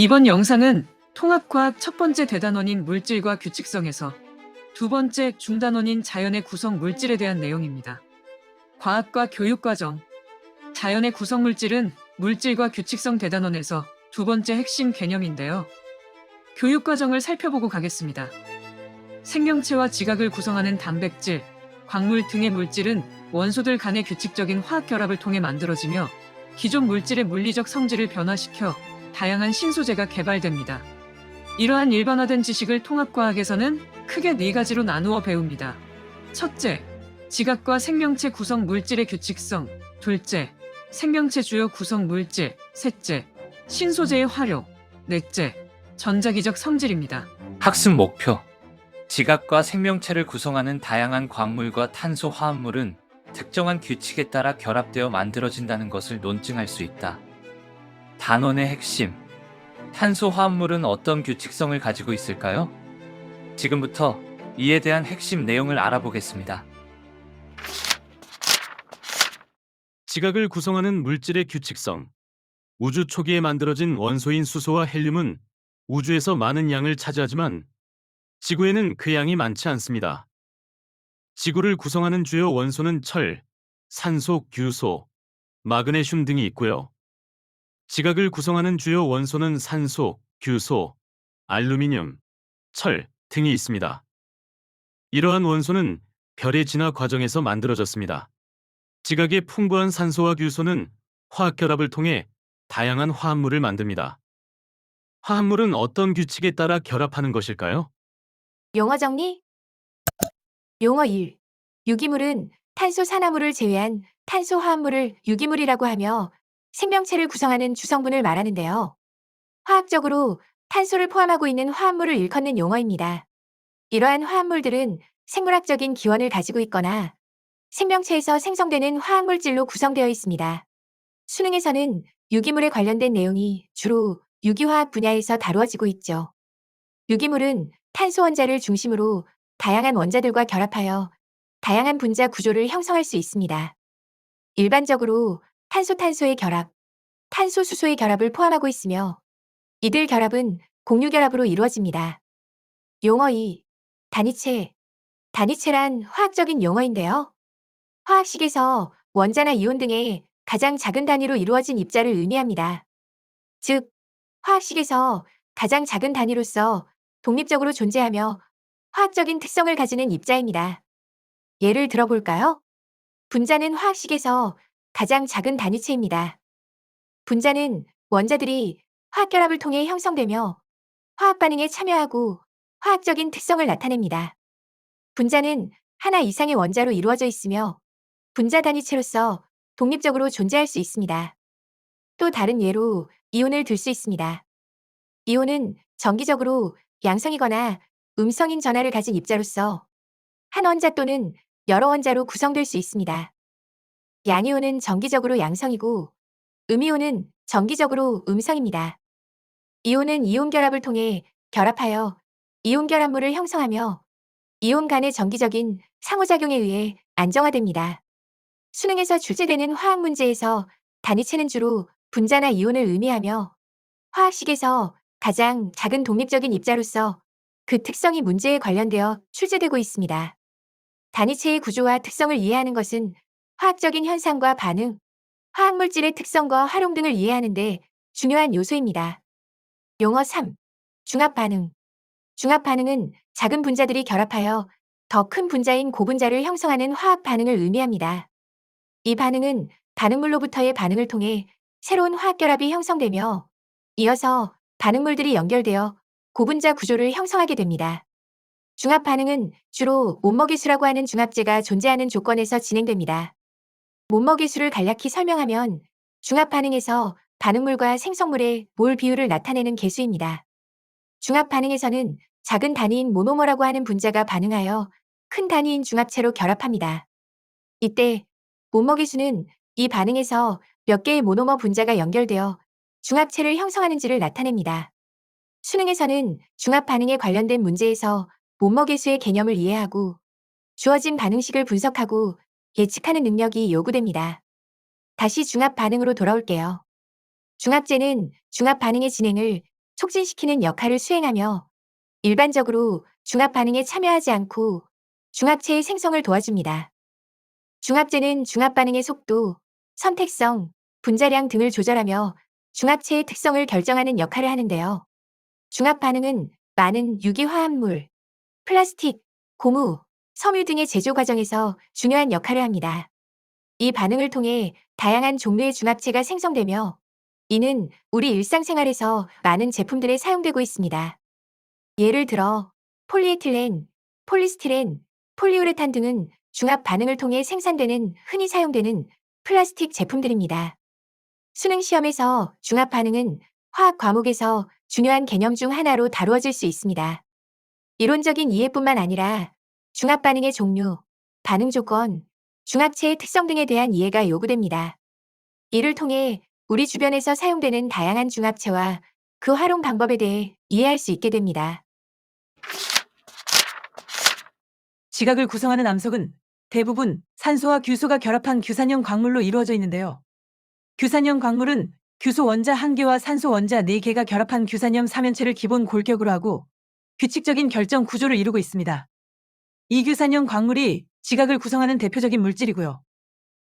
이번 영상은 통합과학 첫 번째 대단원인 물질과 규칙성에서 두 번째 중단원인 자연의 구성 물질에 대한 내용입니다. 과학과 교육과정 자연의 구성 물질은 물질과 규칙성 대단원에서 두 번째 핵심 개념인데요. 교육과정을 살펴보고 가겠습니다. 생명체와 지각을 구성하는 단백질, 광물 등의 물질은 원소들 간의 규칙적인 화학 결합을 통해 만들어지며 기존 물질의 물리적 성질을 변화시켜 다양한 신소재가 개발됩니다. 이러한 일반화된 지식을 통합과학에서는 크게 네 가지로 나누어 배웁니다. 첫째, 지각과 생명체 구성 물질의 규칙성. 둘째, 생명체 주요 구성 물질. 셋째, 신소재의 활용. 넷째, 전자기적 성질입니다. 학습 목표. 지각과 생명체를 구성하는 다양한 광물과 탄소 화합물은 특정한 규칙에 따라 결합되어 만들어진다는 것을 논증할 수 있다. 단원의 핵심. 탄소 화합물은 어떤 규칙성을 가지고 있을까요? 지금부터 이에 대한 핵심 내용을 알아보겠습니다. 지각을 구성하는 물질의 규칙성. 우주 초기에 만들어진 원소인 수소와 헬륨은 우주에서 많은 양을 차지하지만 지구에는 그 양이 많지 않습니다. 지구를 구성하는 주요 원소는 철, 산소, 규소, 마그네슘 등이 있고요. 지각을 구성하는 주요 원소는 산소, 규소, 알루미늄, 철 등이 있습니다. 이러한 원소는 별의 진화 과정에서 만들어졌습니다. 지각의 풍부한 산소와 규소는 화학 결합을 통해 다양한 화합물을 만듭니다. 화합물은 어떤 규칙에 따라 결합하는 것일까요? 용어 정리? 용어 1. 유기물은 탄소 산화물을 제외한 탄소 화합물을 유기물이라고 하며 생명체를 구성하는 주성분을 말하는데요. 화학적으로 탄소를 포함하고 있는 화합물을 일컫는 용어입니다. 이러한 화합물들은 생물학적인 기원을 가지고 있거나 생명체에서 생성되는 화학물질로 구성되어 있습니다. 수능에서는 유기물에 관련된 내용이 주로 유기화학 분야에서 다루어지고 있죠. 유기물은 탄소 원자를 중심으로 다양한 원자들과 결합하여 다양한 분자 구조를 형성할 수 있습니다. 일반적으로 탄소-탄소의 결합, 탄소-수소의 결합을 포함하고 있으며 이들 결합은 공유결합으로 이루어집니다. 용어 2. 단위체. 단위체란 화학적인 용어인데요. 화학식에서 원자나 이온 등의 가장 작은 단위로 이루어진 입자를 의미합니다. 즉, 화학식에서 가장 작은 단위로서 독립적으로 존재하며 화학적인 특성을 가지는 입자입니다. 예를 들어볼까요? 분자는 화학식에서 가장 작은 단위체입니다. 분자는 원자들이 화학결합을 통해 형성되며 화학 반응에 참여하고 화학적인 특성을 나타냅니다. 분자는 하나 이상의 원자로 이루어져 있으며 분자 단위체로서 독립적으로 존재할 수 있습니다. 또 다른 예로 이온을 들 수 있습니다. 이온은 정기적으로 양성이거나 음성인 전하를 가진 입자로서 한 원자 또는 여러 원자로 구성될 수 있습니다. 양이온은 정기적으로 양성이고 음이온은 정기적으로 음성입니다. 이온은 이온 결합을 통해 결합하여 이온 결합물을 형성하며 이온 간의 정기적인 상호작용에 의해 안정화됩니다. 수능에서 출제되는 화학 문제에서 단위체는 주로 분자나 이온을 의미하며 화학식에서 가장 작은 독립적인 입자로서 그 특성이 문제에 관련되어 출제되고 있습니다. 단위체의 구조와 특성을 이해하는 것은 화학적인 현상과 반응, 화학물질의 특성과 활용 등을 이해하는 데 중요한 요소입니다. 용어 3. 중합반응. 중합반응은 작은 분자들이 결합하여 더 큰 분자인 고분자를 형성하는 화학 반응을 의미합니다. 이 반응은 반응물로부터의 반응을 통해 새로운 화학 결합이 형성되며 이어서 반응물들이 연결되어 고분자 구조를 형성하게 됩니다. 중합 반응은 주로 못먹이수라고 하는 중합제가 존재하는 조건에서 진행됩니다. 못먹이수를 간략히 설명하면 중합 반응에서 반응물과 생성물의 몰 비율을 나타내는 계수입니다. 중합 반응에서는 작은 단위인 모노머라고 하는 분자가 반응하여 큰 단위인 중합체로 결합합니다. 이때 못먹이수는 이 반응에서 몇 개의 모노머 분자가 연결되어 중합체를 형성하는지를 나타냅니다. 수능에서는 중합 반응에 관련된 문제에서 못먹이수의 개념을 이해하고 주어진 반응식을 분석하고 예측하는 능력이 요구됩니다. 다시 중합 반응으로 돌아올게요. 중합제는 중합 반응의 진행을 촉진시키는 역할을 수행하며 일반적으로 중합 반응에 참여하지 않고 중합체의 생성을 도와줍니다. 중합제는 중합 반응의 속도, 선택성, 분자량 등을 조절하며 중합체의 특성을 결정하는 역할을 하는데요. 중합 반응은 많은 유기화합물, 플라스틱, 고무, 섬유 등의 제조 과정에서 중요한 역할을 합니다. 이 반응을 통해 다양한 종류의 중합체가 생성되며 이는 우리 일상생활에서 많은 제품들에 사용되고 있습니다. 예를 들어 폴리에틸렌, 폴리스티렌, 폴리우레탄 등은 중합 반응을 통해 생산되는 흔히 사용되는 플라스틱 제품들입니다. 수능 시험에서 중합 반응은 화학 과목에서 중요한 개념 중 하나로 다루어질 수 있습니다. 이론적인 이해뿐만 아니라 중합 반응의 종류, 반응 조건, 중합체의 특성 등에 대한 이해가 요구됩니다. 이를 통해 우리 주변에서 사용되는 다양한 중합체와 그 활용 방법에 대해 이해할 수 있게 됩니다. 지각을 구성하는 암석은 대부분 산소와 규소가 결합한 규산형 광물로 이루어져 있는데요. 규산형 광물은 규소 원자 1개와 산소 원자 4개가 결합한 규산염 사면체를 기본 골격으로 하고 규칙적인 결정 구조를 이루고 있습니다. 이 규산형 광물이 지각을 구성하는 대표적인 물질이고요.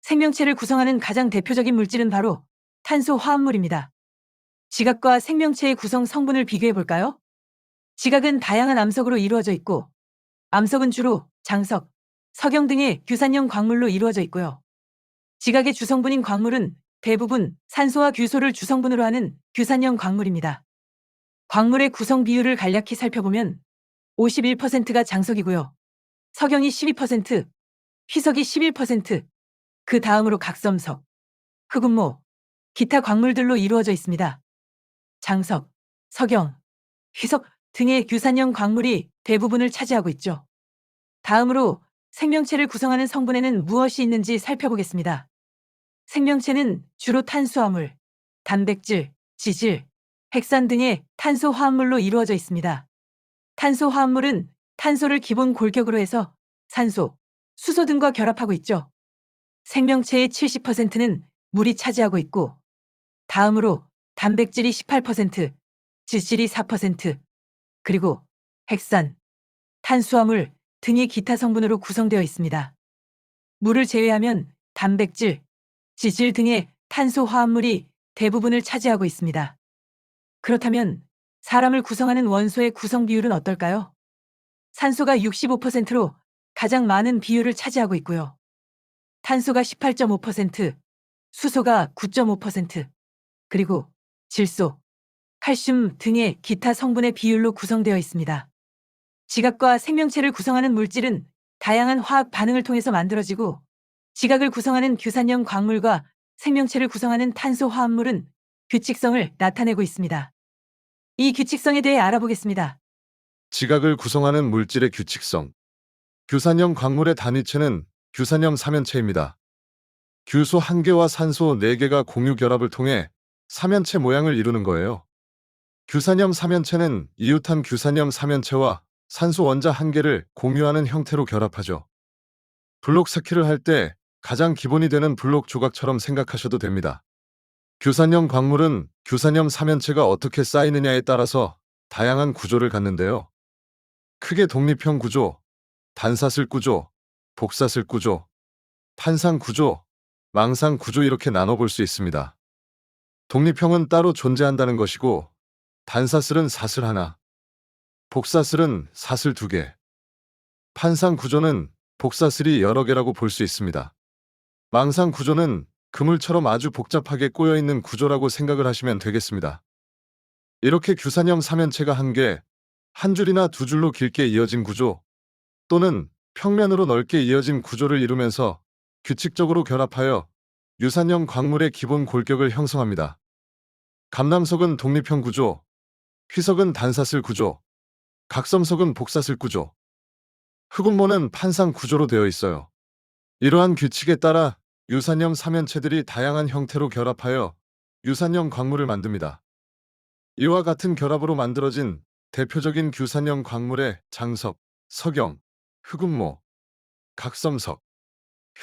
생명체를 구성하는 가장 대표적인 물질은 바로 탄소 화합물입니다. 지각과 생명체의 구성 성분을 비교해 볼까요? 지각은 다양한 암석으로 이루어져 있고 암석은 주로 장석, 석영 등의 규산형 광물로 이루어져 있고요. 지각의 주성분인 광물은 대부분 산소와 규소를 주성분으로 하는 규산형 광물입니다. 광물의 구성 비율을 간략히 살펴보면 51%가 장석이고요. 석영이 12%, 희석이 11%, 그 다음으로 각섬석, 흑운모, 기타 광물들로 이루어져 있습니다. 장석, 석영, 희석 등의 규산형 광물이 대부분을 차지하고 있죠. 다음으로 생명체를 구성하는 성분에는 무엇이 있는지 살펴보겠습니다. 생명체는 주로 탄수화물, 단백질, 지질, 핵산 등의 탄소 화합물로 이루어져 있습니다. 탄소 화합물은 탄소를 기본 골격으로 해서 산소, 수소 등과 결합하고 있죠. 생명체의 70%는 물이 차지하고 있고, 다음으로 단백질이 18%, 지질이 4%, 그리고 핵산, 탄수화물 등의 기타 성분으로 구성되어 있습니다. 물을 제외하면 단백질, 지질 등의 탄소 화합물이 대부분을 차지하고 있습니다. 그렇다면 사람을 구성하는 원소의 구성 비율은 어떨까요? 산소가 65%로 가장 많은 비율을 차지하고 있고요. 탄소가 18.5%, 수소가 9.5%, 그리고 질소, 칼슘 등의 기타 성분의 비율로 구성되어 있습니다. 지각과 생명체를 구성하는 물질은 다양한 화학 반응을 통해서 만들어지고 지각을 구성하는 규산형 광물과 생명체를 구성하는 탄소 화합물은 규칙성을 나타내고 있습니다. 이 규칙성에 대해 알아보겠습니다. 지각을 구성하는 물질의 규칙성. 규산염 광물의 단위체는 규산염 사면체입니다. 규소 1개와 산소 4개가 공유 결합을 통해 사면체 모양을 이루는 거예요. 규산염 사면체는 이웃한 규산염 사면체와 산소 원자 1개를 공유하는 형태로 결합하죠. 블록 쌓기를 할 때 가장 기본이 되는 블록 조각처럼 생각하셔도 됩니다. 규산염 광물은 규산염 사면체가 어떻게 쌓이느냐에 따라서 다양한 구조를 갖는데요. 크게 독립형 구조, 단사슬 구조, 복사슬 구조, 판상 구조, 망상 구조 이렇게 나눠볼 수 있습니다. 독립형은 따로 존재한다는 것이고 단사슬은 사슬 하나, 복사슬은 사슬 두 개, 판상 구조는 복사슬이 여러 개라고 볼 수 있습니다. 망상 구조는 그물처럼 아주 복잡하게 꼬여 있는 구조라고 생각을 하시면 되겠습니다. 이렇게 규산형 사면체가 한 개, 한 줄이나 두 줄로 길게 이어진 구조 또는 평면으로 넓게 이어진 구조를 이루면서 규칙적으로 결합하여 유산형 광물의 기본 골격을 형성합니다. 감남석은 독립형 구조, 휘석은 단사슬 구조, 각섬석은 복사슬 구조, 흑운모는 판상 구조로 되어 있어요. 이러한 규칙에 따라 유산형 사면체들이 다양한 형태로 결합하여 유산형 광물을 만듭니다. 이와 같은 결합으로 만들어진 대표적인 규산형 광물의 장석, 석영, 흑운모, 각섬석,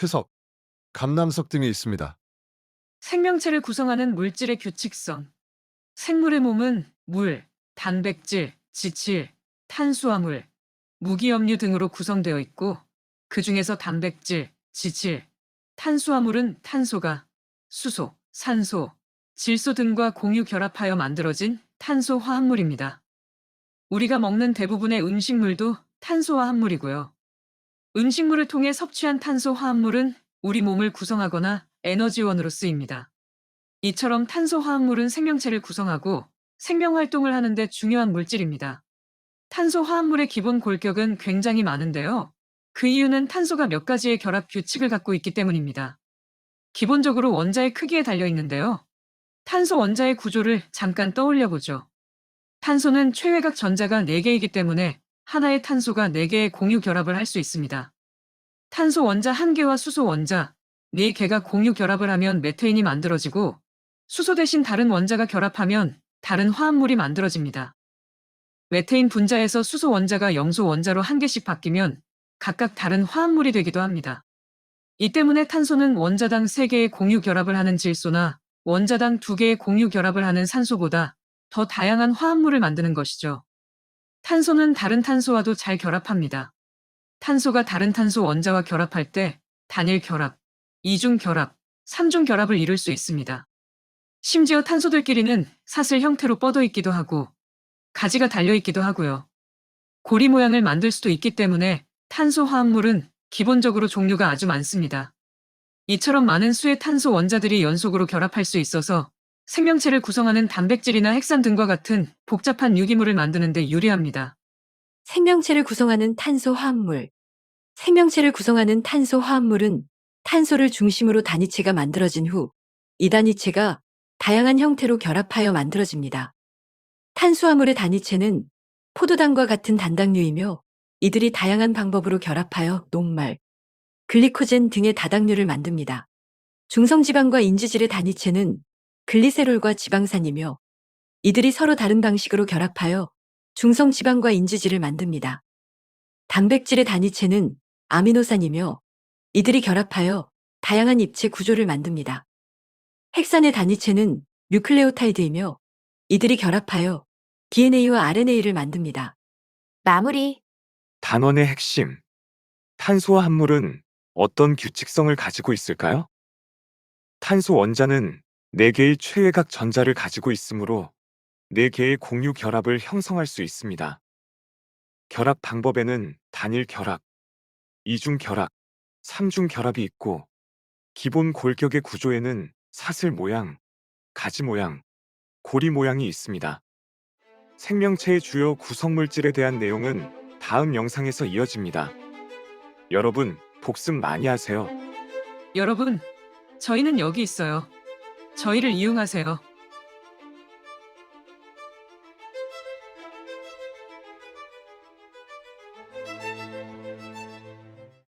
효석, 감남석 등이 있습니다. 생명체를 구성하는 물질의 규칙성. 생물의 몸은 물, 단백질, 지칠, 탄수화물, 무기염류 등으로 구성되어 있고 그 중에서 단백질, 지칠, 탄수화물은 탄소가 수소, 산소, 질소 등과 공유 결합하여 만들어진 탄소 화합물입니다. 우리가 먹는 대부분의 음식물도 탄소 화 합물이고요. 음식물을 통해 섭취한 탄소 화합물은 우리 몸을 구성하거나 에너지원으로 쓰입니다. 이처럼 탄소 화합물은 생명체를 구성하고 생명 활동을 하는데 중요한 물질입니다. 탄소 화합물의 기본 골격은 굉장히 많은데요. 그 이유는 탄소가 몇 가지의 결합 규칙을 갖고 있기 때문입니다. 기본적으로 원자의 크기에 달려 있는데요. 탄소 원자의 구조를 잠깐 떠올려 보죠. 탄소는 최외각 전자가 4개이기 때문에 하나의 탄소가 4개의 공유 결합을 할 수 있습니다. 탄소 원자 1개와 수소 원자 4개가 공유 결합을 하면 메테인이 만들어지고 수소 대신 다른 원자가 결합하면 다른 화합물이 만들어집니다. 메테인 분자에서 수소 원자가 염소 원자로 한 개씩 바뀌면 각각 다른 화합물이 되기도 합니다. 이 때문에 탄소는 원자당 3개의 공유 결합을 하는 질소나 원자당 2개의 공유 결합을 하는 산소보다 더 다양한 화합물을 만드는 것이죠. 탄소는 다른 탄소와도 잘 결합합니다. 탄소가 다른 탄소 원자와 결합할 때 단일 결합, 이중 결합, 삼중 결합을 이룰 수 있습니다. 심지어 탄소들끼리는 사슬 형태로 뻗어 있기도 하고 가지가 달려 있기도 하고요. 고리 모양을 만들 수도 있기 때문에 탄소 화합물은 기본적으로 종류가 아주 많습니다. 이처럼 많은 수의 탄소 원자들이 연속으로 결합할 수 있어서 생명체를 구성하는 단백질이나 핵산 등과 같은 복잡한 유기물을 만드는 데 유리합니다. 생명체를 구성하는 탄소 화합물. 생명체를 구성하는 탄소 화합물은 탄소를 중심으로 단위체가 만들어진 후 이 단위체가 다양한 형태로 결합하여 만들어집니다. 탄수화물의 단위체는 포도당과 같은 단당류이며 이들이 다양한 방법으로 결합하여 녹말, 글리코젠 등의 다당류를 만듭니다. 중성지방과 인지질의 단위체는 글리세롤과 지방산이며 이들이 서로 다른 방식으로 결합하여 중성 지방과 인지질을 만듭니다. 단백질의 단위체는 아미노산이며 이들이 결합하여 다양한 입체 구조를 만듭니다. 핵산의 단위체는 뉴클레오타이드이며 이들이 결합하여 DNA와 RNA를 만듭니다. 마무리. 단원의 핵심. 탄소 합물은 어떤 규칙성을 가지고 있을까요? 탄소 원자는 4개의 최외각 전자를 가지고 있으므로 4개의 공유 결합을 형성할 수 있습니다. 결합 방법에는 단일 결합, 이중 결합, 삼중 결합이 있고 기본 골격의 구조에는 사슬 모양, 가지 모양, 고리 모양이 있습니다. 생명체의 주요 구성물질에 대한 내용은 다음 영상에서 이어집니다. 여러분, 복습 많이 하세요. 여러분, 저희는 여기 있어요. 저희를 이용하세요.